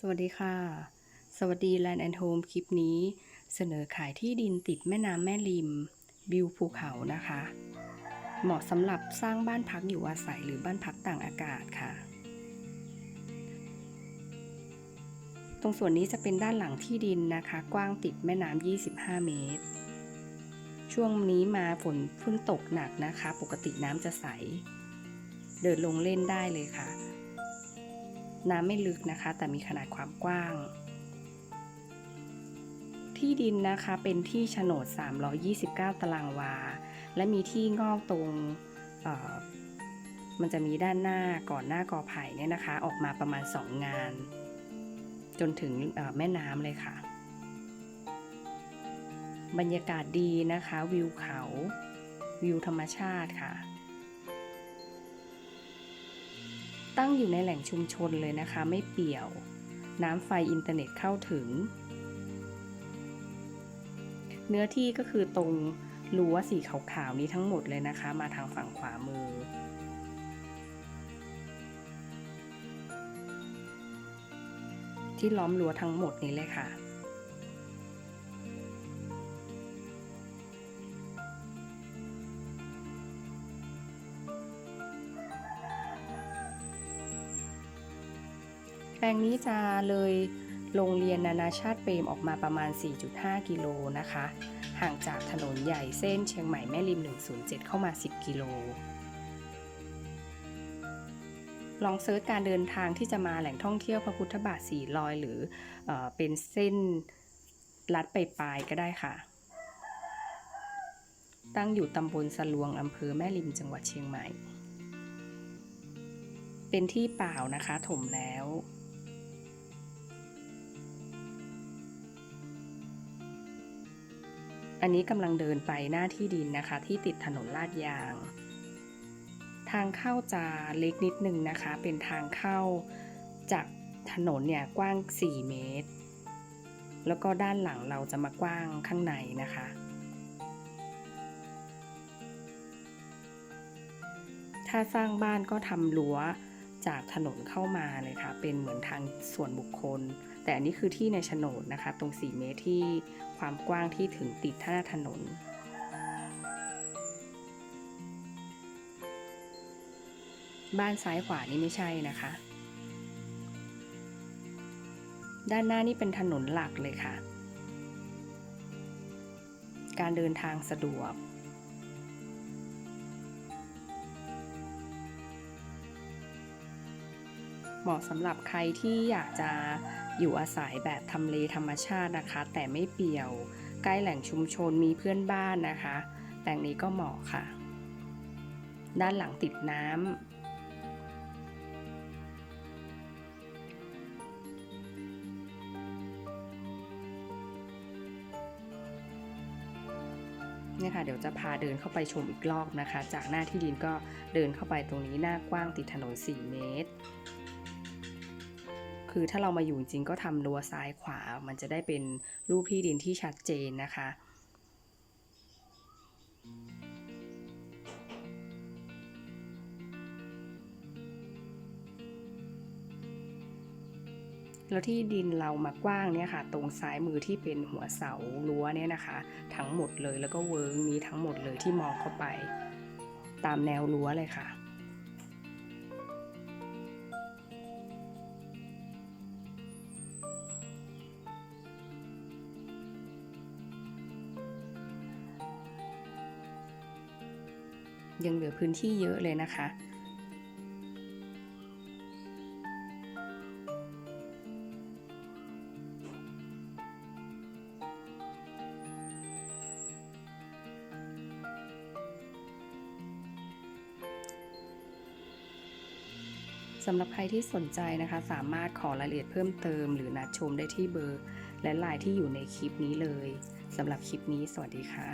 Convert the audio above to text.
สวัสดีค่ะ สวัสดี Land and Home คลิปนี้ เสนอขายที่ดินติดแม่น้ำแม่ริมวิวภูเขานะคะ เหมาะสำหรับสร้างบ้านพักอยู่อาศัยหรือบ้านพักต่างอากาศค่ะ ตรงส่วนนี้จะเป็นด้านหลังที่ดินนะคะ กว้างติดแม่น้ำ25 เมตร ช่วงนี้มาฝนเพิ่งตกหนักนะคะ ปกติน้ำจะใส เดินลงเล่นได้เลยค่ะ น้ำไม่ลึกนะคะ แต่มีขนาดความกว้าง ที่ดินนะคะเป็นที่โฉนด 329 ตารางวา และมีที่งอกตรงมันจะมีด้านหน้าก่อนหน้ากอไผ่เนี่ยนะคะ ออกมาประมาณ 2 งาน จนถึงแม่น้ำเลยค่ะ บรรยากาศดีนะคะ วิวเขา วิวธรรมชาติค่ะ ตั้งอยู่ในแหล่งชุมชนเลยนะคะ ไม่เปี่ยว น้ำไฟอินเทอร์เน็ตเข้าถึง เนื้อที่ก็คือตรงรั้วสีขาวๆนี้ทั้งหมดเลยนะคะ มาทางฝั่งขวามือ ที่ล้อมรั้วทั้งหมดนี้เลยค่ะ ลงนี้จะเลยโรงเรียนนานาชาติเปรมออกมาประมาณ 4.5 กิโลนะคะ ห่างจากถนนใหญ่เส้นเชียงใหม่แม่ริม 107 เข้ามา 10 กิโล ลองเซิร์ชการเดินทางที่จะมาแหล่งท่องเที่ยวพระพุทธบาทสีลอยหรือเออเป็นเส้นลัดไปปลายก็ได้ค่ะ ตั้งอยู่ตำบลสลวงอำเภอแม่ริมจังหวัดเชียงใหม่ เป็นที่เปล่านะคะถมแล้ว อันนี้กำลังเดินไปหน้าที่ดินนะคะ ที่ติดถนนลาดยาง ทางเข้าจะเล็กนิดนึงนะคะ เป็นทางเข้าจากถนนเนี่ยกว้าง 4 เมตร แล้วก็ด้านหลังเราจะมากว้างข้างในนะคะ ถ้าสร้างบ้านก็ทำรั้ว จากถนนเข้ามาเลยค่ะ เป็นเหมือนทางส่วนบุคคล แต่อันนี้คือที่ในโฉนดนะคะ ตรง 4 เมตรที่ความกว้างที่ถึงติดท่าถนนบ้านซ้ายขวานี่ไม่ใช่นะคะ ด้านหน้านี่เป็นถนนหลักเลยค่ะ การเดินทางสะดวก เหมาะสำหรับใครที่อยากจะอยู่อาศัยแบบทำเลธรรมชาตินะคะ แต่ไม่เปี่ยว ใกล้แหล่งชุมชนมีเพื่อนบ้านนะคะแปลงนี้ก็เหมาะค่ะ ด้านหลังติดน้ำเนี่ยค่ะเดี๋ยวจะพาเดินเข้าไปชมอีกรอบนะคะ จากหน้าที่ดินก็เดินเข้าไปตรงนี้หน้ากว้างติดถนน 4 เมตร คือถ้าเรามาอยู่จริงก็ทำรั้วซ้ายขวา มันจะได้เป็นรูปที่ดินที่ชัดเจนนะคะแล้วที่ดินเรามากว้างเนี่ยค่ะ ตรงซ้ายมือที่เป็นหัวเสารั้วเนี่ยนะคะ ทั้งหมดเลยแล้วก็เวิร์กนี้ทั้งหมดเลยที่มองเข้าไป ตามแนวรั้วเลยค่ะ ยังเหลือพื้นที่เยอะเลยนะคะ สำหรับใครที่สนใจนะคะ สามารถขอรายละเอียดเพิ่มเติม หรือนัดชมได้ที่เบอร์ และไลน์ที่อยู่ในคลิปนี้เลยสำหรับคลิปนี้สวัสดีค่ะ